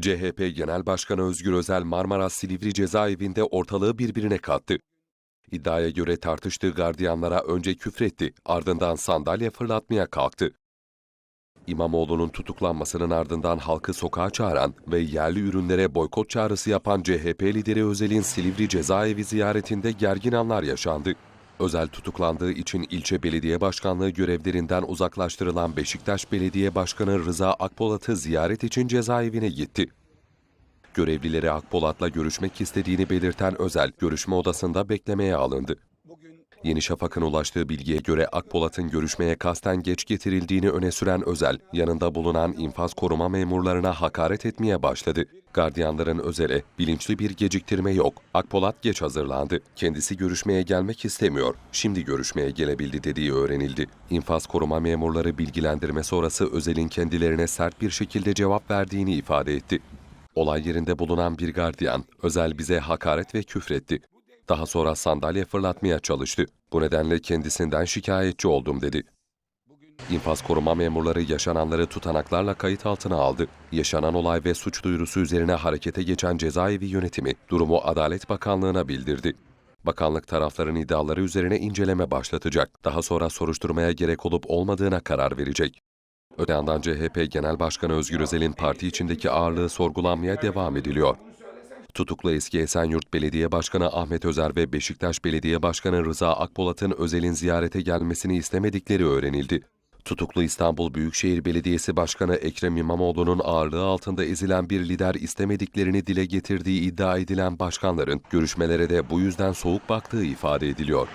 CHP Genel Başkanı Özgür Özel Marmara Silivri cezaevinde ortalığı birbirine kattı. İddiaya göre tartıştığı gardiyanlara önce küfretti, ardından sandalye fırlatmaya kalktı. İmamoğlu'nun tutuklanmasının ardından halkı sokağa çağıran ve yerli ürünlere boykot çağrısı yapan CHP lideri Özel'in Silivri cezaevi ziyaretinde gergin anlar yaşandı. Özel tutuklandığı için ilçe belediye başkanlığı görevlerinden uzaklaştırılan Beşiktaş Belediye Başkanı Rıza Akpolat'ı ziyaret için cezaevine gitti. Görevlileri Akpolat'la görüşmek istediğini belirten Özel, görüşme odasında beklemeye alındı. Yeni Şafak'ın ulaştığı bilgiye göre Akpolat'ın görüşmeye kasten geç getirildiğini öne süren Özel, yanında bulunan infaz koruma memurlarına hakaret etmeye başladı. Gardiyanların Özel'e bilinçli bir geciktirme yok. Akpolat geç hazırlandı. Kendisi görüşmeye gelmek istemiyor. Şimdi görüşmeye gelebildi dediği öğrenildi. İnfaz koruma memurları bilgilendirme sonrası Özel'in kendilerine sert bir şekilde cevap verdiğini ifade etti. Olay yerinde bulunan bir gardiyan, Özel bize hakaret ve küfretti. Daha sonra sandalye fırlatmaya çalıştı. Bu nedenle kendisinden şikayetçi oldum dedi. İnfaz koruma memurları yaşananları tutanaklarla kayıt altına aldı. Yaşanan olay ve suç duyurusu üzerine harekete geçen cezaevi yönetimi durumu Adalet Bakanlığı'na bildirdi. Bakanlık tarafların iddiaları üzerine inceleme başlatacak. Daha sonra soruşturmaya gerek olup olmadığına karar verecek. Öte yandan CHP Genel Başkanı Özgür Özel'in parti içindeki ağırlığı sorgulanmaya devam ediliyor. Tutuklu eski Esenyurt Belediye Başkanı Ahmet Özer ve Beşiktaş Belediye Başkanı Rıza Akpolat'ın Özel'in ziyarete gelmesini istemedikleri öğrenildi. Tutuklu İstanbul Büyükşehir Belediyesi Başkanı Ekrem İmamoğlu'nun ağırlığı altında ezilen bir lider istemediklerini dile getirdiği iddia edilen başkanların görüşmelere de bu yüzden soğuk baktığı ifade ediliyor.